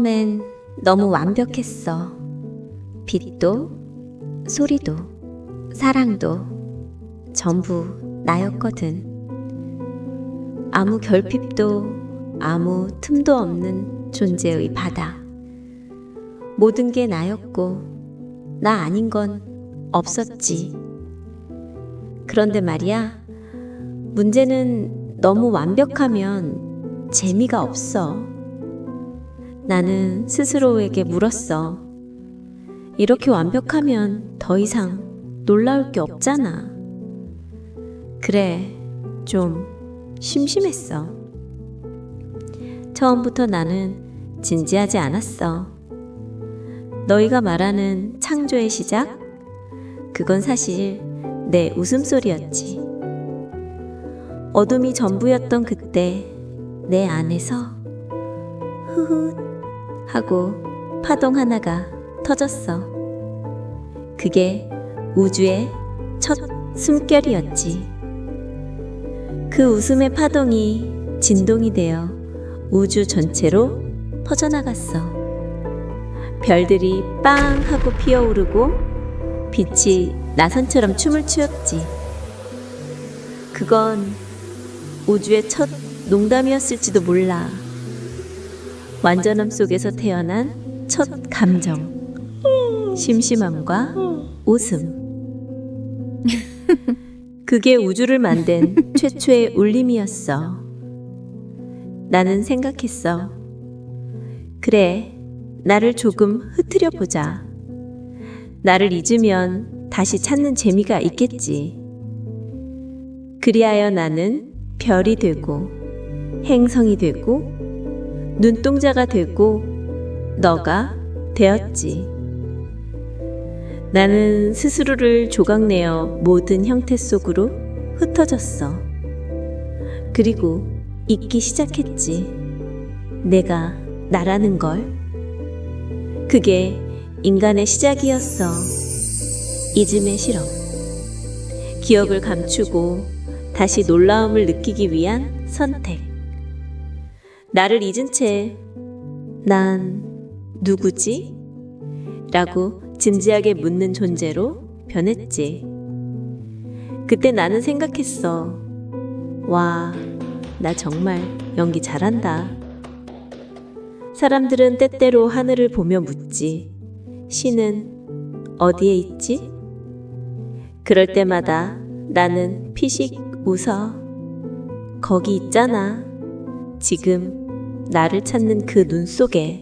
처음엔 너무 완벽했어. 빛도, 소리도, 사랑도 전부 나였거든. 아무 결핍도, 아무 틈도 없는 존재의 바다. 모든 게 나였고, 나 아닌 건 없었지. 그런데 말이야, 문제는 너무 완벽하면 재미가 없어. 나는 스스로에게 물었어. 이렇게 완벽하면 더 이상 놀라울 게 없잖아. 그래, 좀 심심했어. 처음부터 나는 진지하지 않았어. 너희가 말하는 창조의 시작? 그건 사실 내 웃음소리였지. 어둠이 전부였던 그때 내 안에서 흐훗 하고 파동 하나가 터졌어. 그게 우주의 첫 숨결이었지. 그 웃음의 파동이 진동이 되어 우주 전체로 퍼져나갔어. 별들이 빵 하고 피어오르고 빛이 나선처럼 춤을 추었지. 그건 우주의 첫 농담이었을지도 몰라. 완전함 속에서 태어난 첫 감정. 심심함과 웃음. 그게 우주를 만든 최초의 울림이었어. 나는 생각했어. 그래, 나를 조금 흐트려 보자. 나를 잊으면 다시 찾는 재미가 있겠지. 그리하여 나는 별이 되고, 행성이 되고, 눈동자가 되고, 너가 되었지. 나는 스스로를 조각내어 모든 형태 속으로 흩어졌어. 그리고 잊기 시작했지. 내가 나라는 걸. 그게 인간의 시작이었어. 잊음의 실험. 기억을 감추고 다시 놀라움을 느끼기 위한 선택. 나를 잊은 채, 난 누구지? 라고 진지하게 묻는 존재로 변했지. 그때 나는 생각했어. 와, 나 정말 연기 잘한다. 사람들은 때때로 하늘을 보며 묻지. 신은 어디에 있지? 그럴 때마다 나는 피식 웃어. 거기 있잖아. 지금 나를 찾는 그 눈 속에.